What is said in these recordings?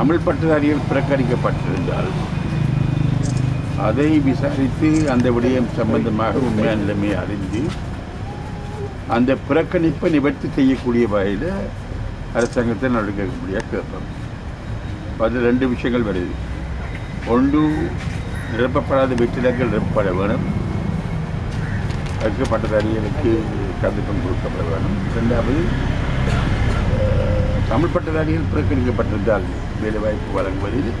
தமிழ் பட்டதாரிகள் புறக்கணிக்கப்பட்டிருந்தால் அதை விசாரித்து அந்த விடயம் சம்பந்தமாக உண்மையான நிலைமையை அறிந்து அந்த புறக்கணிப்பை நிவர்த்தி செய்யக்கூடிய வகையில் அரசாங்கத்தை நடக்கக்கூடியாக கேட்போம். அதில் ரெண்டு விஷயங்கள் வருது. ஒன்று நிரப்பப்படாத வெற்றிடங்கள் நிரப்பப்பட வேணும். அதுக்கு பட்டதாரிகளுக்கு சந்தர்ப்பம் கொடுக்கப்பட வேணும். ரெண்டாவது தமிழ் பட்டதாரிகள் புறக்கணிக்கப்பட்டிருந்தால் வேலைவாய்ப்பு வழங்குவதில்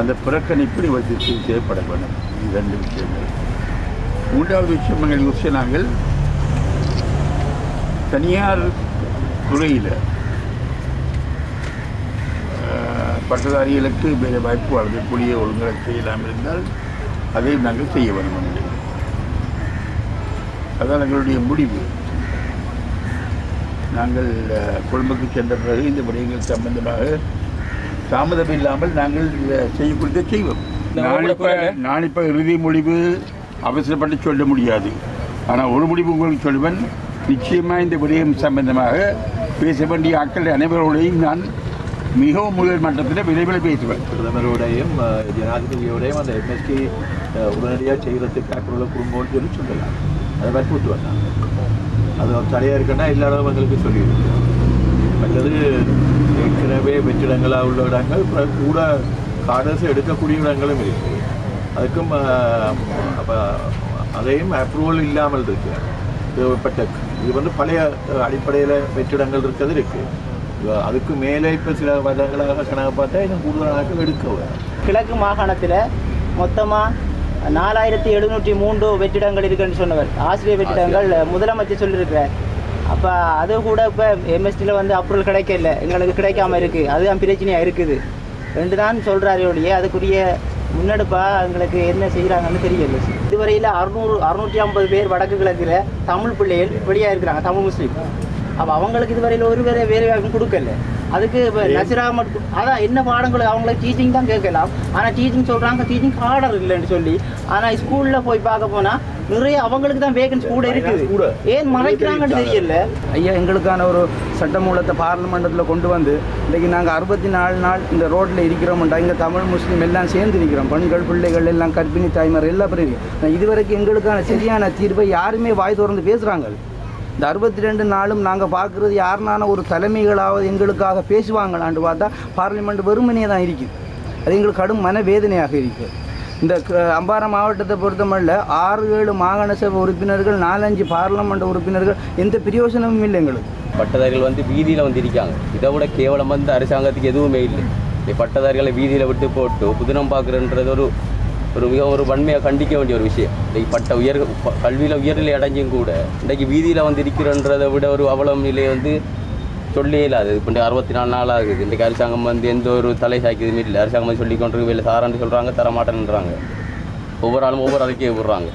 அந்த புறக்கணிப்பு நிவர்த்தி செய்யப்பட வேண்டும். இது ரெண்டு விஷயங்கள். மூன்றாவது விஷயம் எங்கள் விஷயம் நாங்கள் தனியார் துறையில் பட்டதாரிகளுக்கு வேலை வாய்ப்பு வழங்கக்கூடிய ஒழுங்குகளை செய்யலாம் இருந்தால் அதை நாங்கள் செய்ய வேண்டும். அதான் எங்களுடைய முடிவு. நாங்கள் கொழும்புக்கு சென்ற பிறகு இந்த விடயங்கள் சம்பந்தமாக தாமதம் இல்லாமல் நாங்கள் அஹ், செய்யக்கூடியதை செய்வோம். நான் இப்போ நான் இப்போ இறுதி முடிவு அவசரப்பட்டு சொல்ல முடியாது. ஆனால் ஒரு முடிவு உங்களுக்கு சொல்லுவேன். நிச்சயமாக இந்த விடயம் சம்பந்தமாக பேச வேண்டிய ஆட்கள் அனைவரோடையும் நான் மிகவும் முதல் மட்டத்தில் விரைவில் பேசுவேன். பிரதமரோடையும் ஜனாதிபதியோடையும் அந்த எம்எஸ்கே உடனடியாக செய்கிறதுக்கு அப்புறம் குடும்பம்னு சொல்லி சொல்லலாம். அதை வற்புறுத்து வந்தாங்க அது தடையாக இருக்குன்னா எல்லா இடமும் மற்றது ஏற்கனவே வெற்றிடங்களாக உள்ள இடங்கள் கூட கார்டர்ஸ் எடுக்கக்கூடிய இடங்களும் இருக்குது அதுக்கும் அப்போ அதையும் அப்ரூவல் இல்லாமல் இருக்குது தேவைப்பட்ட இது வந்து பழைய அடிப்படையில் வெற்றிடங்கள் இருக்கிறது இருக்குது அதுக்கு மேலே இப்போ சில வருடங்களாக கணக்கு பார்த்தா இன்னும் கூடுதலாக எடுக்க கிழக்கு மாகாணத்தில் மொத்தமாக நாலாயிரத்தி எழுநூற்றி மூன்று வெற்றிடங்கள் இருக்குன்னு சொன்னவர். ஆசிரியர் வெற்றிடங்கள் முதலமைச்சர் சொல்லியிருக்கிறார். அப்போ அது கூட இப்போ எம்எஸ்டியில் வந்து அப்ரூவல் கிடைக்கல. எங்களுக்கு கிடைக்காம இருக்குது அதுதான் பிரச்சனையாக இருக்குது. ரெண்டு தான் சொல்கிறாரு ஒழிய அதுக்குரிய முன்னெடுப்பாக எங்களுக்கு என்ன செய்கிறாங்கன்னு தெரியல. இதுவரையில் அறுநூறு அறுநூற்றி ஐம்பது பேர் வடக்கு கிழக்கில் தமிழ் பிள்ளைகள் வெளியாக இருக்கிறாங்க தமிழ் முஸ்லீம். அப்போ அவங்களுக்கு இதுவரையில் ஒரு வேலை வேலை வாய்ப்பு கொடுக்கல. அதுக்கு இப்போ நசிரா மட்டும் அதான் என்ன பாடங்கள் அவங்களுக்கு டீச்சிங் தான் கேட்கலாம். ஆனால் டீச்சிங் சொல்கிறாங்க டீச்சிங் ஆர்டர் இல்லைன்னு சொல்லி. ஆனால் ஸ்கூலில் போய் பார்க்க போனால் நிறைய அவங்களுக்கு தான் வேகன்சி கூட இருக்குது. ஏன் மறைக்கிறாங்கன்னு தெரியல. ஐயா எங்களுக்கான ஒரு சட்டமூலத்தை பார்லிமெண்டத்தில் கொண்டு வந்து இன்றைக்கி நாங்கள் அறுபத்தி நாலு நாள் இந்த ரோட்டில் இருக்கிறோம்டா இங்கே தமிழ் முஸ்லீம் எல்லாம் சேர்ந்து இருக்கிறோம் பெண்கள் பிள்ளைகள் எல்லாம் கர்ப்பிணி தாய்மார் எல்லாம் பிறகு இதுவரைக்கும் எங்களுக்கான சரியான தீர்வை யாருமே வாய் திறந்து பேசுகிறாங்க இந்த அறுபத்தி ரெண்டு நாளும் நாங்கள் பார்க்குறது யாருனான ஒரு தலைமைகளாவது எங்களுக்காக பேசுவாங்களான்னு பார்த்தா பார்லிமெண்ட் வெறுமனே தான் இருக்குது. அது எங்களுக்கு கடும் மனவேதனையாக இருக்குது. இந்த க- அம்பாறை மாவட்டத்தை பொறுத்தமல்ல ஆறு ஏழு மாகாண சபை உறுப்பினர்கள் நாலஞ்சு பார்லமெண்ட் உறுப்பினர்கள் எந்த பிரயோஜனமும் இல்லை எங்களுக்கு. பட்டதாரிகள் வந்து வீதியில் வந்து இருக்காங்க. இதை விட கேவலம் வந்து அரசாங்கத்துக்கு எதுவுமே இல்லை. பட்டதாரிகளை வீதியில் விட்டு போட்டு புதினம் பார்க்குறன்றது ஒரு ஒரு மிக ஒரு வன்மையாக கண்டிக்க வேண்டிய ஒரு விஷயம். இன்றைக்கு பட்ட உயர் கல்வியில் உயர்நிலை அடைஞ்சும் கூட இன்றைக்கு வீதியில் வந்து இருக்கிறன்றதை விட ஒரு அவலம் நிலை வந்து சொல்லியே இல்லாது. இப்போ அறுபத்தி நாலு நாள் ஆகுது இன்றைக்கு அரசாங்கம் வந்து எந்த ஒரு தலை சாய்க்குதுமே இல்லை. அரசாங்கம் வந்து சொல்லி கொண்டு வேலை சாரான்னு சொல்கிறாங்க தரமாட்டேன்றாங்க ஒவ்வொரு ஆளும் ஒவ்வொரு அறிக்கையை விடுறாங்க